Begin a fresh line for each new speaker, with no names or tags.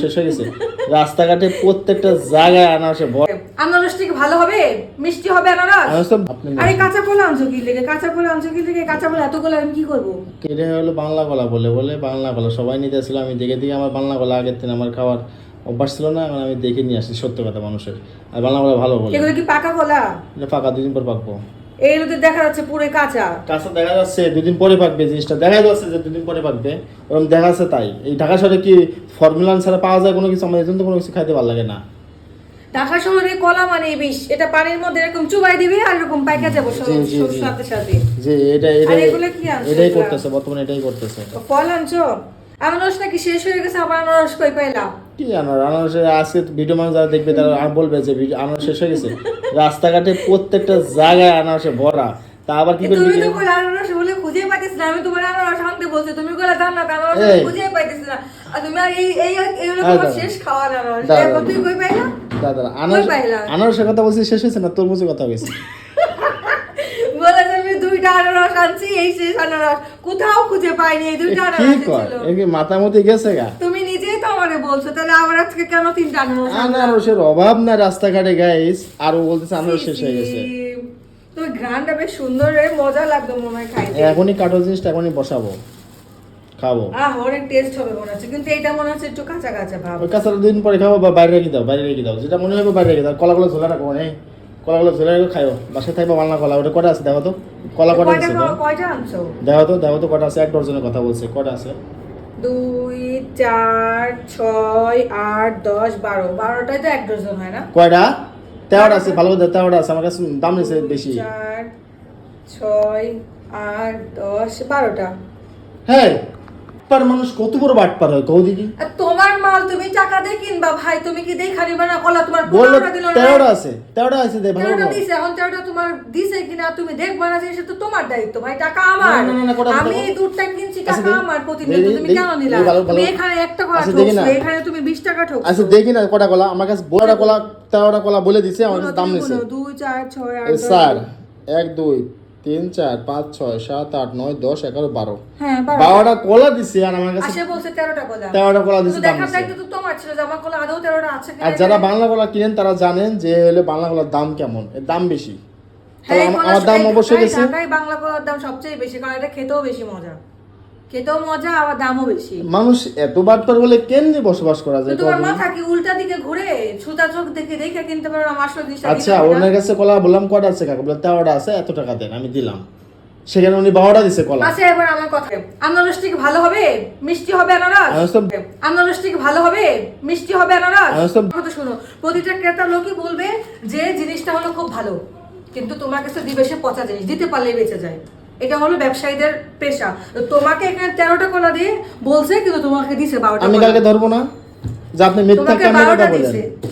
শেষ হয়ে গেছে রাস্তাঘাটে প্রত্যেকটা জায়গায় আনারসে
ভালো হবে মিষ্টি হবে আনারস আরে কাঁচা কলা আনছো কি লেগে কাঁচা কলা আনছো কি লেগে কাঁচা কলা এত কলা আমি কি করব
কেটে হলো বাংলা কলা বলে বলে বাংলা কলা সবাই নিতে আসলে আমি দেখে দেখে আমার বাংলা কলা আগের দিন আমার খাওয়ার অভ্যাস ছিল না এখন আমি দেখে নিয়ে আসি সত্য কথা মানুষের আর বাংলা কলা ভালো বলে
এগুলো কি পাকা কলা
এটা পাকা দুদিন পর পাকবো
এইগুলোতে দেখা যাচ্ছে পুরো কাঁচা
কাঁচা দেখা যাচ্ছে দুদিন পরে পাকবে জিনিসটা দেখা যাচ্ছে যে দুদিন পরে পাকবে ওরকম দেখা যাচ্ছে তাই এই ঢাকা শহরে কি ফর্মুলান ছাড়া পাওয়া যায় কোনো কিছু আমাদের জন্য কোনো কিছু খাইতে ভালো লাগে না
ঢাকা শহরে কলা মানে বিষ এটা পানির মধ্যে এরকম চুবাই দিবে আর এরকম পাইকা যাবো সাথে সাথে
জি এটা এটা কি এটাই করতেছে বর্তমানে এটাই করতেছে
ফল আনছো আনারস নাকি শেষ হয়ে গেছে আমার আনারস কই পাইলাম
কি আনার আনারসের আজকে ভিডিও মানুষ যারা দেখবে তারা বলবে যে আনারস শেষ হয়ে গেছে রাস্তাঘাটে প্রত্যেকটা জায়গায় আনারসে ভরা তা আবার কি বলে আমি
বলছি এই
আনারসের কথা শেষ হয়েছে না তরমুজের কথা
কোথাও খুঁজে পাইনি এই দুইটা
মাথা মতি গেছে গা
বলছো তাহলে আবার আজকে কেন তিনটা আনারস
আনারসের অভাব না রাস্তাঘাটে গাইস আরো বলতেছে আনারস শেষ হয়ে গেছে
তো বেশ সুন্দর রে মজা মনে হয়
এখনই কাটো জিনিসটা এখনই বসাবো খাবো
আহ অনেক টেস্ট হবে মনে হচ্ছে কিন্তু এটা মনে হচ্ছে একটু কাঁচা কাঁচা
ভাব দিন পরে খাবো বা বাইরে রেখে দাও বাইরে রেখে দাও যেটা মনে হবে বাইরে রেখে দাও কলাগুলো ঝোলা রাখো মানে ঝোলা খাইও বাসায় থাকবে বাংলা কলা ওটা কটা আছে দেখো তো কলা কটা আছে দেখো তো দেখো তো কটা আছে এক ডজনের কথা বলছে কটা আছে
দুই চার ছয় আট দশ বারো বারোটায় তো এক ডজন হয় না
কয়টা তেরোটা আছে ভালো কথা তেরোটা আছে আমার কাছে দাম নিয়েছে বেশি
চার ছয় আট দশ বারোটা
হ্যাঁ বাটপার মানুষ কত বড় বাটপার হয় কও দেখি
তোমার মাল তুমি টাকা দিয়ে কিনবা ভাই তুমি কি দেই খালি বানা কলা তোমার বলো পুরোটা দিল
তেরোটা আছে তেরোটা আছে দে ভালো
তেরোটা দিছে এখন তেরোটা তোমার দিছে কিনা তুমি দেখবা না সেটা তো তোমার দায়িত্ব ভাই টাকা আমার না, না, না, আমি এই দুধটা কিনছি আচ্ছা, টাকা আমার প্রতিনিয়ত দেখি, তুমি কেন নিলা দেখি, তুমি এখানে একটা কথা আচ্ছা, দেখি ঠকছো এখানে তুমি 20 টাকা ঠকছো
আচ্ছা দেখি না কটা কলা আমার কাছে বড়টা আচ্ছা, কলা তেরোটা কলা বলে দিছে আমার দাম নিছে
2 4 6 8 ছয় আট
দশ, স্যার এক দুই তিন চার পাঁচ ছয় সাত আট নয় দশ এগারো বারো হ্যাঁ, বারোটা কলা দিছে আর আমার
কাছে তেরোটা কলা
তেরোটা দিছে দাম
তোমার কলা আদৌ তেরোটা আছে
আর যারা বাংলা কলা কিনেন তারা জানেন যে হলে বাংলা কলার দাম কেমন এর দাম বেশি হ্যাঁ, আমার দাম অবশ্যই বেশি
বাংলা কলার দাম সবচেয়ে বেশি কারণ এটা খেতেও বেশি মজা খেতেও মজা আবার দামও বেশি
মানুষ এত বলে বসবাস করা যায়
তোমার মাথা কি উল্টা দিকে ঘুরে চোখ দেখে দেখে কিনতে পারো
আচ্ছা ওনার কাছে কলা বললাম কটা আছে কাকা বলে তেরোটা আছে এত টাকা দেন আমি দিলাম সেখানে উনি বারোটা দিছে কলা
আচ্ছা এবার আমার কথা ভালো হবে মিষ্টি হবে আনারস আনারস ভালো হবে মিষ্টি হবে আনারস কথা শুনো প্রতিটা ক্রেতা লোকই বলবে যে জিনিসটা হলো খুব ভালো কিন্তু তোমার কাছে দিবে সে পচা জিনিস দিতে পারলেই বেঁচে যায় এটা হলো ব্যবসায়ীদের পেশা তোমাকে এখানে তেরোটা কলা দিয়ে বলছে কিন্তু তোমাকে দিছে বারোটা
আমি কালকে ধরবো না যে আপনি মিথ্যা কেন কথা বলেন